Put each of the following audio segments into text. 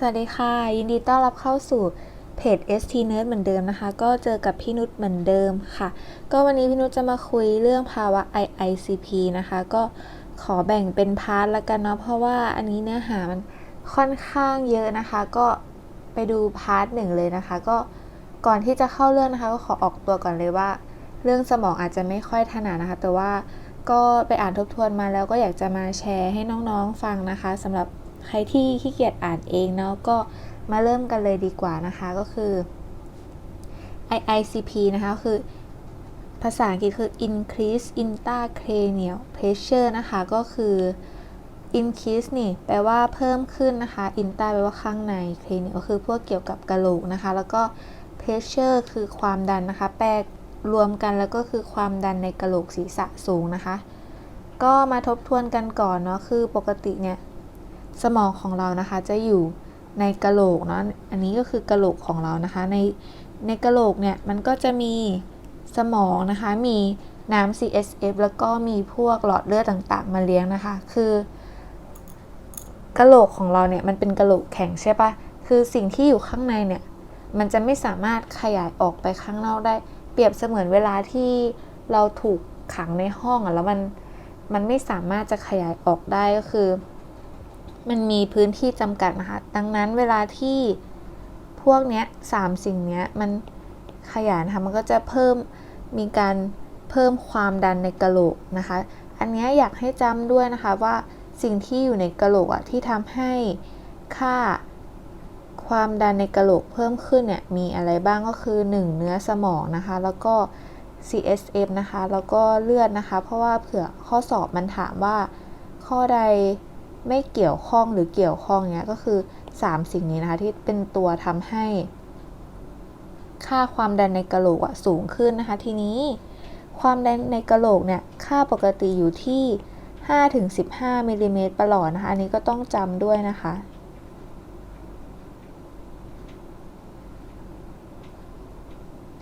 สวัสดีค่ะ ยินดีต้อนรับเข้าสู่เพจ ST Nerd เหมือนเดิมนะคะ ก็เจอกับพี่นุชเหมือนเดิมค่ะ ก็วันนี้พี่นุชจะมาคุยเรื่องภาวะ IICP นะคะ ก็ขอแบ่งเป็นพาร์ทละกันเนาะเพราะว่าอันนี้เนื้อหามันค่อนข้างเยอะนะคะ ก็ไปดูพาร์ทหนึ่งเลยนะคะ ก็ก่อนที่จะเข้าเรื่องนะคะ ก็ขอออกตัวก่อนเลยว่า เรื่องสมองอาจจะไม่ค่อยถนัดนะคะ แต่ว่าก็ไปอ่านทบทวนมาแล้วก็อยากจะมาแชร์ให้น้องๆฟังนะคะสำหรับ ใครที่ขี้เกียจอ่านเองเนาะก็มาเริ่มกันเลยดีกว่านะคะก็คือ IICP นะคะคือ ภาษาอังกฤษคือ increase intracranial pressure นะคะก็คือ increase นี่แปลว่าเพิ่มขึ้นนะคะ intra แปลว่าข้างใน cranial ก็คือพวกเกี่ยวกับกระโหลกนะคะ แล้วก็ pressure คือความดันนะคะ แปลรวมกันแล้วก็คือความดันในกระโหลกศีรษะสูงนะคะ ก็มาทบทวนกันก่อนเนาะคือปกติเนี่ย สมองของเรานะคะจะอยู่ในกะโหลกเนาะอันนี้ก็คือกะโหลกของเรานะคะ ในในกะโหลกเนี่ยมันก็จะมีสมองนะคะ มีน้ำ CSF แล้วก็มีพวกหลอดเลือดต่างๆ มาเลี้ยงนะคะ คือกะโหลกของเราเนี่ยมันเป็นกะโหลกแข็งใช่ปะคือสิ่งที่อยู่ข้างในเนี่ยมันจะไม่สามารถขยายออกไปข้างนอกได้ เปรียบเสมือนเวลาที่เราถูกขังในห้องอะแล้วมันมันไม่สามารถจะขยายออกได้ก็คือ มันมีพื้นที่จำกัดนะคะ ดังนั้นเวลาที่พวกเนี้ยสามสิ่งเนี้ยมันขยายนะคะมันก็จะเพิ่มมีการเพิ่มความดันในกระโหลกนะคะ อันนี้อยากให้จำด้วยนะคะว่าสิ่งที่อยู่ในกระโหลกอะที่ทำให้ค่าความดันในกระโหลกเพิ่มขึ้นเนี่ยมีอะไรบ้างก็คือ 1 เนื้อสมองนะคะ แล้วก็ CSF นะคะ แล้วก็เลือดนะคะ เพราะว่าเผื่อข้อสอบมันถามว่าข้อใด ไม่เกี่ยวข้องหรือเกี่ยวข้องเนี้ยก็คือ 3 สิ่งนี้นะคะที่เป็นตัวทำให้ ค่าความดันในกระโหลกสูงขึ้นนะคะ ทีนี้ความดันในกระโหลกเนี่ยค่าปกติอยู่ที่ 5-15มิลลิเมตรประหลอดนะคะ อันนี้ก็ต้องจำด้วยนะคะ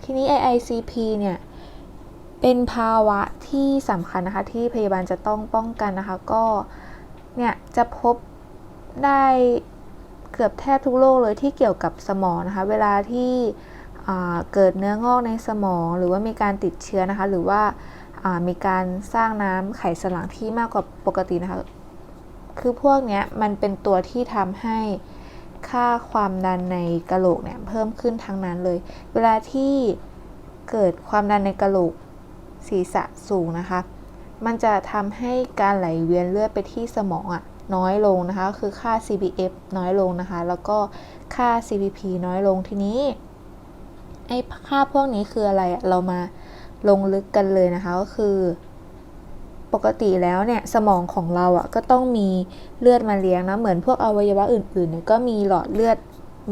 ทีนี้ AICP เนี่ยเป็นภาวะที่สำคัญนะคะที่พยาบาลจะต้องป้องกันนะคะ ก็ เนี่ยจะพบได้เกือบแทบทุกโรคเลยที่เกี่ยวกับสมองนะคะ เวลาที่เกิดเนื้องอกในสมอง หรือว่ามีการติดเชื้อนะคะ หรือว่ามีการสร้างน้ำไขสันหลังที่มากกว่าปกตินะคะ คือพวกนี้มันเป็นตัวที่ทำให้ค่าความดันในกระโหลกเนี่ยเพิ่มขึ้นทั้งนั้นเลย เวลาที่เกิดความดันในกระโหลกศีรษะสูงนะคะ มันจะทำให้การไหลเวียนเลือดไปที่สมองอะน้อยลงนะคะ คือค่า CPF น้อยลงนะคะ แล้วก็ค่า CPP น้อยลงทีนี้ไอ้ค่าพวกนี้คืออะไรอะเรามาลงลึกกันเลยนะคะ ก็คือ ปกติแล้วเนี่ยสมองของเราอะ่ะก็ต้องมีเลือดมาเลี้ยงนะ เหมือนพวกอวัยวะอื่นๆเนี่ยก็มีหลอดเลือด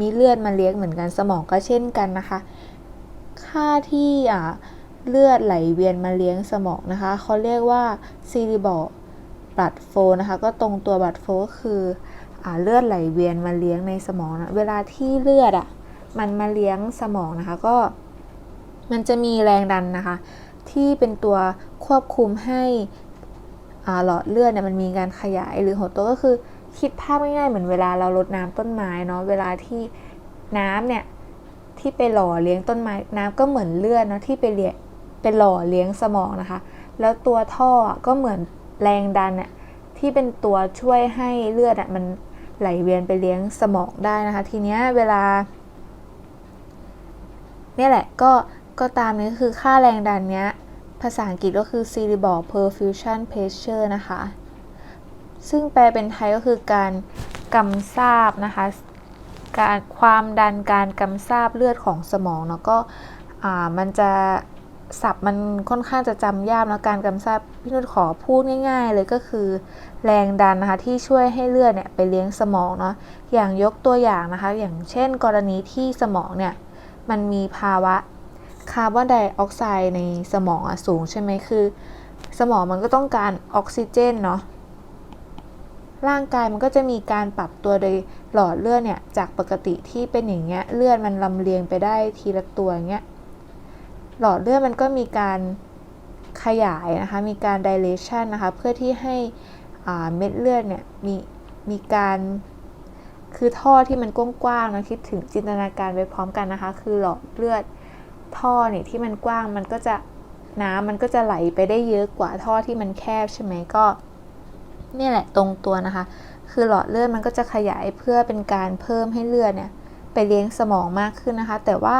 มีเลือดมาเลี้ยงเหมือนกันสมองก็เช่นกันนะคะ ค่าที่อ่า เลือดไหลเวียนมาเลี้ยงสมองนะคะเขาเรียกว่า cerebral blood flow นะคะก็ตรงตัว blood flow ก็คืออเลือดไหลเวียนมาเลี้ยงในสมองนะเวลาที่เลือดอะ่ะมันมาเลี้ยงสมองนะคะก็มันจะมีแรงดันนะคะ ที่เป็นตัวควบคุมให้หลอดเลือดเนี่ยมันมีการขยายหรือหดตัวก็คือคิดภาพง่ายๆเหมือนเวลาเราลดน้ำต้นไม้เนาะเวลาที่น้ำเนี่ยที่ไปหล่อเลี้ยงต้นไม้น้ำก็เหมือนเลือดเนาะที่ไปเลี้ยง เป็นหล่อเลี้ยงสมองนะคะ แล้วตัวท่อก็เหมือนแรงดันน่ยที่เป็นตัวช่วยให้เลือดอะมันไหลเวียนไปเลี้ยงสมองได้นะคะ ทีเนี้ยเวลาเนี่ยแหละก็ก็ตามนี้คือค่าแรงดันเนี้ย ภาษาอังกฤษก็คือ cerebral perfusion pressure นะคะ ซึ่งแปลเป็นไทยก็คือการกำซาบนะคะ การความดันการกำซาบเลือดของสมองเนาะก็มันจะ สับมันค่อนข้างจะจำยากนะการกำซาบพี่นุชขอพูดง่าย ๆ เลยก็คือ แรงดันนะคะที่ช่วยให้เลือดเนี่ยไปเลี้ยงสมองเนาะอย่างยกตัวอย่างนะคะ อย่างเช่น กรณีที่สมองเนี่ยมันมีภาวะคาร์บอนไดออกไซด์ในสมองสูงใช่ไหมคือ สมองมันก็ต้องการออกซิเจนเนาะร่างกายมันก็จะมีการปรับตัวโดยหลอดเลือดเนี่ยจากปกติที่เป็นอย่างเงี้ยเลือดมันลำเลียงไปได้ทีละตัวอย่างเงี้ย หลอดเลือดมันก็มีการขยายนะคะ มีการ dilation นะคะ เพื่อที่ให้เม็ดเลือดเนี่ยมีมีการคือท่อที่มันกว้างๆนะคิดถึงจินตนาการไปพร้อมกันนะคะ คือหลอดเลือดท่อเนี่ยที่มันกว้างมันก็จะน้ำมันก็จะไหลไปได้เยอะกว่าท่อที่มันแคบใช่ไหมก็เนี่ยแหละตรงตัวนะคะ คือหลอดเลือดมันก็จะขยายเพื่อเป็นการเพิ่มให้เลือดเนี่ยไปเลี้ยงสมองมากขึ้นนะคะ แต่ว่า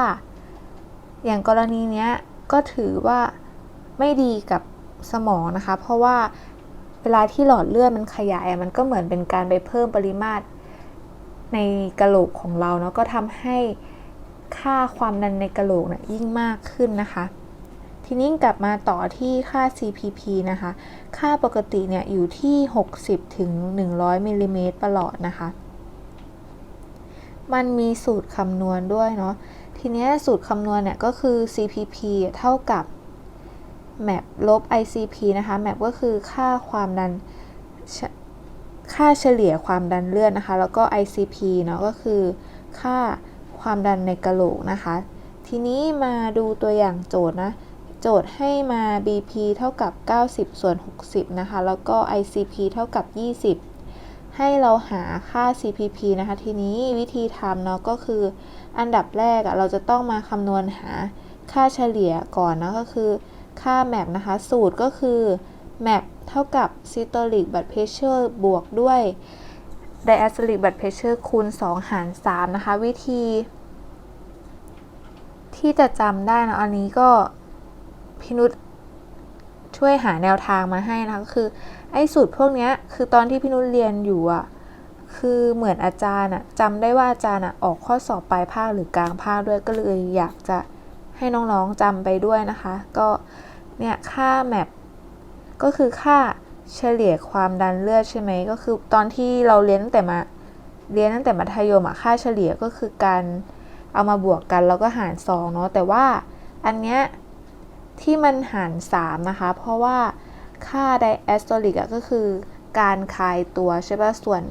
อย่างกรณีเนี้ยก็ถือว่าไม่ดีกับสมองนะคะ เพราะว่าเวลาที่หลอดเลือดมันขยายมันก็เหมือนเป็นการไปเพิ่มปริมาตรในกระโหลกของเราเนาะก็ทำให้ค่าความดันในกระโหลกนะยิ่งมากขึ้นนะคะ ทีนี้กลับมาต่อที่ค่า CPP นะคะ ค่าปกติเนี่ยอยู่ที่ 60ถึง100มิลลิเมตรประหลอดนะคะ มันมีสูตรคำนวณด้วยเนาะ ทีนี้สูตรคำนวณเนี่ยก็คือ CPP เท่ากับ map ลบ ICP นะคะ map ก็คือค่าความดันค่าเฉลี่ยความดันเลือดนะคะ แล้วก็ ICP เนาะก็คือค่าความดันในกระโหลกนะคะ ทีนี้มาดูตัวอย่างโจทย์นะ โจทย์ให้มา BP เท่ากับ 90 ส่วน 60 นะคะ แล้วก็ ICP เท่ากับ 20 ให้เราหาค่า CPP นะคะ ทีนี้วิธีทำเนาะก็คือ อันดับแรกอะเราจะต้องมาคำนวณหาค่าเฉลี่ยก่อนนะก็คือ ค่า map นะคะ สูตรก็คือ map เท่ากับ systolic blood pressure บวกด้วย diastolic blood pressure คูณ 2 หาร 3 นะคะ วิธี ที่จะจำได้นะอันนี้ก็พินุษ ช่วยหาแนวทางมาให้นะคะก็คือ ไอ้สูตรพวกเนี้ยคือตอนที่พินุษเรียนอยู่อะคือเหมือนอาจารย์อะจำได้ว่าอาจารย์อะออกข้อสอบปลายภาคหรือกลางภาคด้วยก็เลยอยากจะให้น้องๆจำไปด้วยนะคะ ก็เนี่ยค่าแมปก็คือค่าเฉลี่ยความดันเลือดใช่ไหมก็คือตอนที่เราเรียนตั้งแต่มาเรียนตั้งแต่มัธยมอะค่าเฉลี่ยก็คือการเอามาบวกกันแล้วก็หาร2เนาะแต่ว่าอันเนี้ย ที่มันหาร3นะคะ เพราะว่าค่าไดแอสโตลิกก็คือการคลายตัวใช่ปะส่วน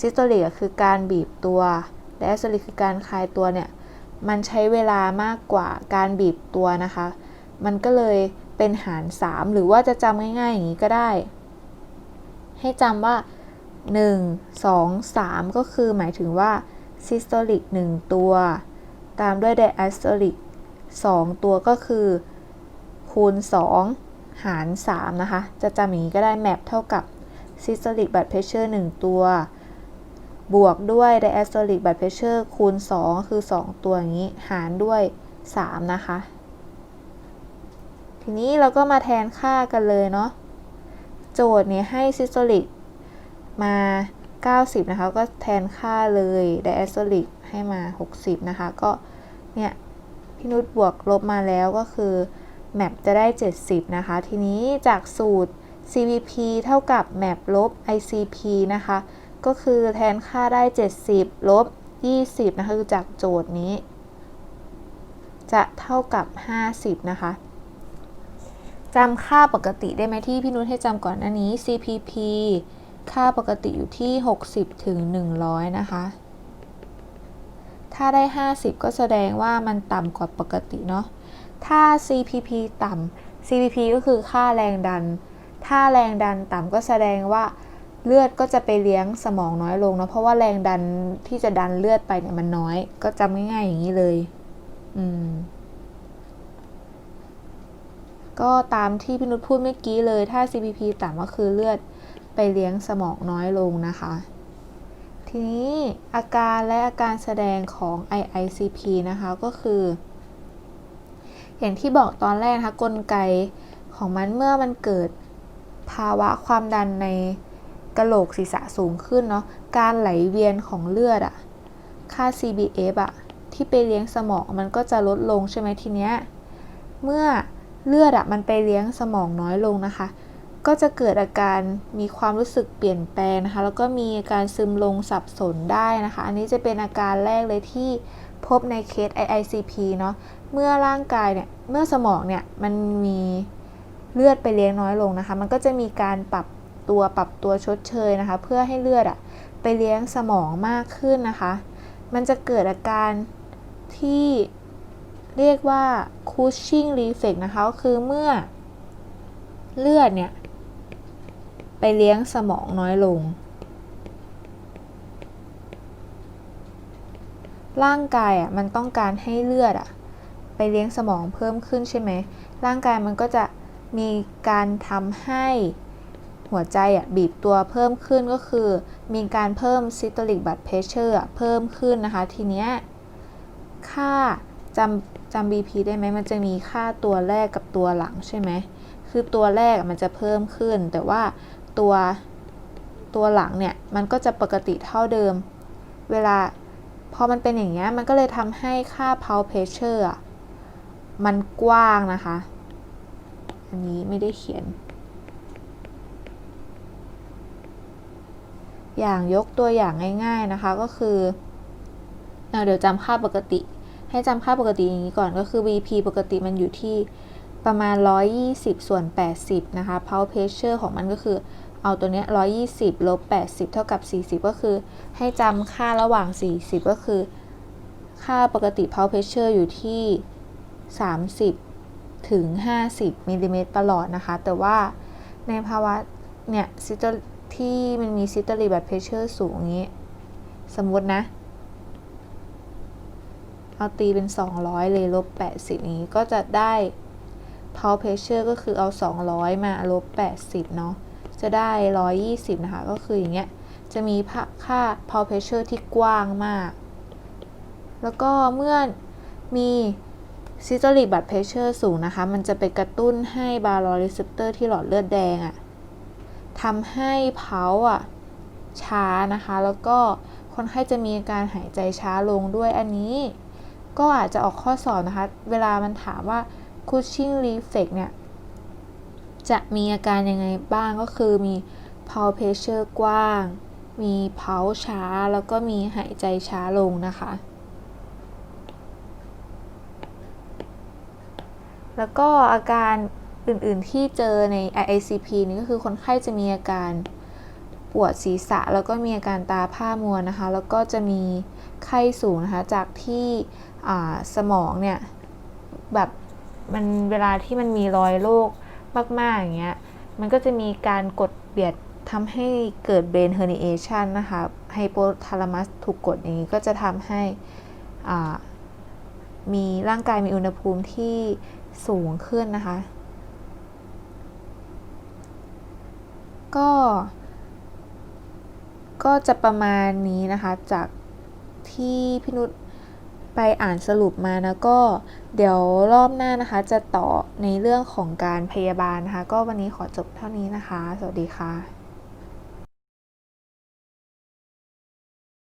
ซิสโตลิกคือการบีบตัวไดแอสโตลิกคือการคลายตัวเนี่ย มันใช้เวลามากกว่าการบีบตัวนะคะ มันก็เลยเป็นหาร 3 หรือว่าจะจำง่ายๆอย่างนี้ก็ได้ ให้จำว่า 1 2 3 ก็คือหมายถึงว่า systolic 1ตัว ตามด้วย diastolic 2ตัวก็คือ คูณ 2 หาร 3 นะคะ จะจำอย่างนี้ก็ได้ map เท่ากับ systolic blood pressure 1 ตัว บวกด้วย diastolic blood pressure คูณ 2 คือ 2 ตัวอย่างนี้ หารด้วย 3 นะคะ ทีนี้เราก็มาแทนค่ากันเลยเนาะ โจทย์เนี่ยให้ systolic มา 90 นะคะ ก็แทนค่าเลย diastolic ให้มา 60 นะคะ ก็เนี่ยพี่นุชบวกลบมาแล้วก็คือ map จะได้ 70 นะคะ ทีนี้จากสูตร CVP เท่ากับ map ลบ ICP นะคะ ก็คือแทนค่าได้ 70 ลบ 20 นะคะ คือจากโจทย์นี้ จะเท่ากับ 50 นะคะจำค่าปกติได้ไหมที่พี่นุชให้จำก่อนอันนี้ CPP ค่าปกติอยู่ที่ 60 ถึง 100 นะคะ ถ้าได้ 50 ก็แสดงว่ามันต่ำกว่าปกติเนาะ ถ้า CPP ต่ำ CPP ก็คือค่าแรงดัน ถ้าแรงดันต่ำก็แสดงว่าเลือดก็จะไปเลี้ยงสมองน้อยลงนะเพราะว่าแรงดันที่จะดันเลือดไปเนี่ยมันน้อย ก็จำง่ายๆอย่างนี้เลย อืม ก็ตามที่พี่นุชพูดเมื่อกี้เลย ถ้า CPP ต่ำก็คือเลือดไปเลี้ยงสมองน้อยลงนะคะ ทีนี้อาการและอาการแสดงของ IICP นะคะก็คือ อย่างที่บอกตอนแรกนะคะกลไกของมันเมื่อมันเกิดภาวะความดันในกระโหลกศีรษะสูงขึ้นเนาะการไหลเวียนของเลือดอะค่า CBF อะที่ไปเลี้ยงสมองมันก็จะลดลงใช่ไหมทีเนี้ยเมื่อเลือดอะมันไปเลี้ยงสมองน้อยลงนะคะ ก็จะเกิดอาการมีความรู้สึกเปลี่ยนแปลงนะคะ แล้วก็มีอาการซึมลงสับสนได้นะคะ อันนี้จะเป็นอาการแรกเลยที่ พบในเคส IICP เนาะเมื่อร่างกายเนี่ยเมื่อสมองเนี่ยมันมีเลือดไปเลี้ยงน้อยลงนะคะ มันก็จะมีการปรับตัวปรับตัวชดเชยนะคะ เพื่อให้เลือดอะไปเลี้ยงสมองมากขึ้นนะคะ มันจะเกิดอาการที่เรียกว่า Cushing reflex นะคะ ก็คือเมื่อเลือดเนี่ย ไปเลี้ยงสมองน้อยลง ร่างกายอะมันต้องการให้เลือดอะไปเลี้ยงสมองเพิ่มขึ้นใช่ไหม ร่างกายมันก็จะมีการทำให้หัวใจอะบีบตัวเพิ่มขึ้นก็คือ มีการเพิ่ม systolic blood pressure อะเพิ่มขึ้นนะคะ ทีเนี้ยค่าจำจำ BP ได้ไหมมันจะมีค่าตัวแรกกับตัวหลังใช่ไหมคือตัวแรกมันจะเพิ่มขึ้น แต่ว่าตัวตัวหลังเนี่ยมันก็จะปกติเท่าเดิม เวลา พอมันเป็นอย่างเงี้ยมันก็เลยทำให้ค่า pulse pressure มันกว้างนะคะ อันนี้ไม่ได้เขียน อย่างยกตัวอย่างง่าย ๆนะคะก็คือเอาเดี๋ยวจำค่าปกติ ให้จำค่าปกติอย่างนี้ก่อนก็คือ VP ปกติมันอยู่ที่ประมาณ 120 ส่วน 80 นะคะ pulse pressure ของมันก็คือ เอาตัวเนี้ย120ลบ80เท่ากับ40ก็คือ ให้จำค่าระหว่าง40ก็คือ ค่าปกติ pulse pressure อยู่ที่30ถึง50มิลลิเมตรประหลอดนะคะ แต่ว่าในภาวะเนี่ยซิตที่มันมีซิตอรีแบัตเพรสเชอร์สูงนี้ สมมตินะ เอาตีเป็น 200 เลยลบ 80 นี้ก็จะได้ pulse pressure ก็คือเอา 200 มาลบ 80 เนาะ จะได้ 120 นะคะ ก็คืออย่างเงี้ย จะมีค่า pulse pressure ที่กว้างมาก แล้วก็เมื่อมี systolic blood pressure สูงนะคะ มันจะไปกระตุ้นให้ baroreceptor ที่หลอดเลือดแดงอะทำให้เพาอะช้านะคะ แล้วก็คนไข้จะมีการหายใจช้าลงด้วยอันนี้ ก็อาจจะออกข้อสอบนะคะ เวลามันถามว่า Cushing reflex เนี่ย จะมีอาการยังไงบ้างก็คือมี pulse pressure กว้าง มี pulse ช้า แล้วก็มีหายใจช้าลงนะคะ แล้วก็อาการอื่นๆที่เจอใน IICP นี่ก็คือคนไข้จะมีอาการปวดศีรษะ แล้วก็มีอาการตาผ้ามัวนะคะ แล้วก็จะมีไข้สูงนะคะ จากที่สมองเนี่ยแบบมันเวลาที่มันมีรอยโรค มากๆอย่างเงี้ยมันก็จะมีการกดเบียดทำให้เกิด brain herniation นะคะไฮโปทาลามัสถูกกดอย่างนี้ก็จะทำให้มีร่างกายมีอุณหภูมิที่สูงขึ้นนะคะ ก็ ก็จะประมาณนี้นะคะจากที่พี่นุช ไปอ่านสรุปมานะก็เดี๋ยวรอบหน้านะคะ จะต่อในเรื่องของการพยาบาลนะคะ ก็วันนี้ขอจบเท่านี้นะคะ สวัสดีค่ะ